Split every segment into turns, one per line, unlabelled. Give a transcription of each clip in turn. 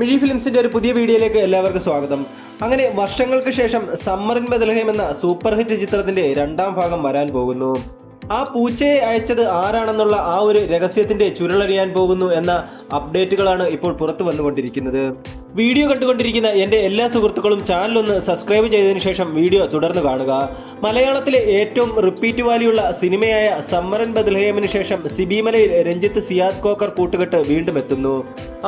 മിഴി ഫിലിംസിന്റെ ഒരു പുതിയ വീഡിയോയിലേക്ക് എല്ലാവർക്കും സ്വാഗതം. അങ്ങനെ വർഷങ്ങൾക്ക് ശേഷം സമ്മറിൻ ബദലഹേം എന്ന സൂപ്പർ ഹിറ്റ് ചിത്രത്തിന്റെ രണ്ടാം ഭാഗം വരാൻ പോകുന്നു. ആ പൂച്ചയെ അയച്ചത് ആരാണെന്നുള്ള ആ ഒരു രഹസ്യത്തിന്റെ ചുരുളറിയാൻ പോകുന്നു എന്ന അപ്ഡേറ്റുകളാണ് ഇപ്പോൾ പുറത്തു വന്നുകൊണ്ടിരിക്കുന്നത്. വീഡിയോ കണ്ടുകൊണ്ടിരിക്കുന്ന എന്റെ എല്ലാ സുഹൃത്തുക്കളും ചാനലൊന്ന് സബ്സ്ക്രൈബ് ചെയ്തതിനു ശേഷം വീഡിയോ തുടർന്ന് കാണുക. മലയാളത്തിലെ ഏറ്റവും റിപ്പീറ്റ് വാലിയുള്ള സിനിമയായ സമ്മറൻ ബദൽഹേമിന് ശേഷം സിബിമലയിൽ രഞ്ജിത്ത് സിയാദ് കോക്കർ കൂട്ടുകെട്ട് വീണ്ടും എത്തുന്നു.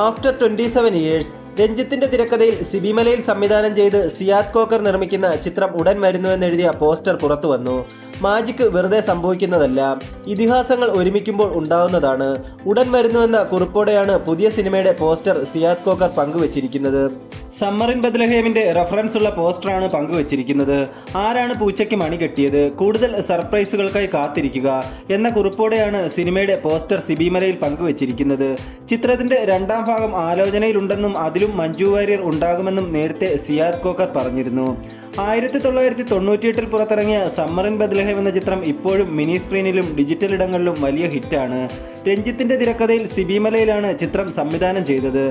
ആഫ്റ്റർ ട്വന്റി സെവൻ ഇയേഴ്സ് രഞ്ജിത്തിന്റെ തിരക്കഥയിൽ സിബിമലയിൽ സംവിധാനം ചെയ്ത് സിയാദ് കോക്കർ നിർമ്മിക്കുന്ന ചിത്രം ഉടൻ വരുന്നുവെന്നെഴുതിയ പോസ്റ്റർ പുറത്തു വന്നു. മാജിക് വെറുതെ സംഭവിക്കുന്നതല്ല ഇതിഹാസങ്ങൾ ഒരുമിക്കുമ്പോൾ ഉണ്ടാവുന്നതാണ്. ഉടൻ വരുന്നുവെന്ന കുറിപ്പോടെയാണ് പുതിയ സിനിമയുടെ പോസ്റ്റർ സിയാദ് കോക്കർ പങ്കുവച്ചിരിക്കുന്നത്. സമ്മറിൻ ബദ്ലഹേമിന്റെ റഫറൻസ് ഉള്ള പോസ്റ്ററാണ് പങ്കുവച്ചിരിക്കുന്നത്. ആരാണ് പൂച്ചയ്ക്ക് മണി കെട്ടിയത്? കൂടുതൽ സർപ്രൈസുകൾക്കായി കാത്തിരിക്കുക എന്ന കുറിപ്പോടെയാണ് സിനിമയുടെ പോസ്റ്റർ സിബിമലയിൽ പങ്കുവച്ചിരിക്കുന്നത്. ചിത്രത്തിന്റെ രണ്ടാം ഭാഗം ആലോചനയിലുണ്ടെന്നും അതിലും മഞ്ജു വാര്യർ ഉണ്ടാകുമെന്നും നേരത്തെ സിയാദ് കോക്കർ പറഞ്ഞിരുന്നു. ആയിരത്തി തൊള്ളായിരത്തി തൊണ്ണൂറ്റിയെട്ടിൽ പുറത്തിറങ്ങിയ സമ്മറിൻ ബദ്ലഹേം എന്ന ചിത്രം ഇപ്പോഴും മിനി സ്ക്രീനിലും ഡിജിറ്റൽ ഇടങ്ങളിലും വലിയ ഹിറ്റാണ്. രഞ്ജിത്തിന്റെ തിരക്കഥയിൽ സിബിമലയിലാണ് ചിത്രം സംവിധാനം ചെയ്തത്.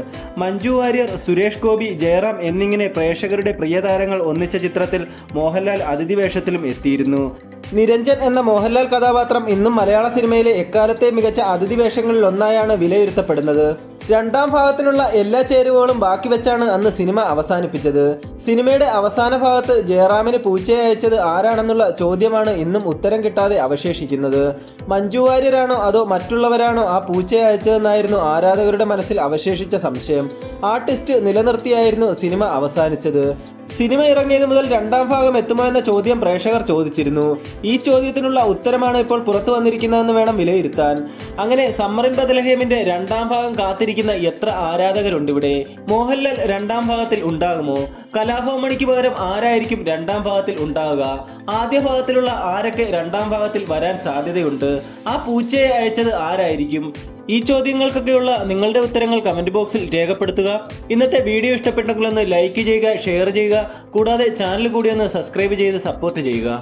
മഞ്ജു വാര്യർ സുരേഷ് ഗോപി ജയറാം എന്നിങ്ങനെ പ്രേക്ഷകരുടെ പ്രിയ താരങ്ങൾ ഒന്നിച്ച ചിത്രത്തിൽ മോഹൻലാൽ അതിഥി വേഷത്തിലും എത്തിയിരുന്നു. നിരഞ്ജൻ എന്ന മോഹൻലാൽ കഥാപാത്രം ഇന്നും മലയാള സിനിമയിലെ എക്കാലത്തെ മികച്ച അതിഥി ഒന്നായാണ് വിലയിരുത്തപ്പെടുന്നത്. രണ്ടാം ഭാഗത്തിനുള്ള എല്ലാ ചേരുവകളും ബാക്കി വെച്ചാണ് അന്ന് സിനിമ അവസാനിപ്പിച്ചത്. സിനിമയുടെ അവസാന ഭാഗത്ത് ജയറാമിന് പൂച്ചയെ അയച്ചത് ആരാണെന്നുള്ള ചോദ്യമാണ് ഇന്നും ഉത്തരം കിട്ടാതെ അവശേഷിക്കുന്നത്. മഞ്ജു വാര്യരാണോ അതോ മറ്റുള്ളവരാണോ ആ പൂച്ചയെ അയച്ചതെന്നായിരുന്നു ആരാധകരുടെ മനസ്സിൽ അവശേഷിച്ച സംശയം. ആ ടെസ്റ്റ് നിലനിർത്തിയായിരുന്നു സിനിമ അവസാനിച്ചത്. സിനിമ ഇറങ്ങിയത് മുതൽ രണ്ടാം ഭാഗം എത്തുമോ എന്ന ചോദ്യം പ്രേക്ഷകർ ചോദിച്ചിരുന്നു. ഈ ചോദ്യത്തിനുള്ള ഉത്തരമാണ് ഇപ്പോൾ പുറത്തു വന്നിരിക്കുന്നതെന്ന് വേണം വിലയിരുത്താൻ. അങ്ങനെ സമ്മറിൻ ബദലഹേമിന്റെ രണ്ടാം ഭാഗം കാത്തിരിക്കുന്ന എത്ര ആരാധകരുണ്ട് ഇവിടെ? മോഹൻലാൽ രണ്ടാം ഭാഗത്തിൽ ഉണ്ടാകുമോ? കലാഭവമണിക്ക് പകരം ആരായിരിക്കും രണ്ടാം ഭാഗത്തിൽ ഉണ്ടാകുക? ആദ്യ ഭാഗത്തിലുള്ള ആരൊക്കെ രണ്ടാം ഭാഗത്തിൽ വരാൻ സാധ്യതയുണ്ട്? ആ പൂച്ചയെ അയച്ചത് ആരായിരിക്കും? ഈ ചോദ്യങ്ങൾക്കൊക്കെയുള്ള നിങ്ങളുടെ ഉത്തരങ്ങൾ കമന്റ് ബോക്സിൽ രേഖപ്പെടുത്തുക. ഇന്നത്തെ വീഡിയോ ഇഷ്ടപ്പെട്ടെങ്കിൽ ഒന്ന് ലൈക്ക് ചെയ്യുക ഷെയർ ചെയ്യുക. കൂടാതെ ചാനൽ കൂടി ഒന്ന് സബ്സ്ക്രൈബ് ചെയ്ത് സപ്പോർട്ട് ചെയ്യുക.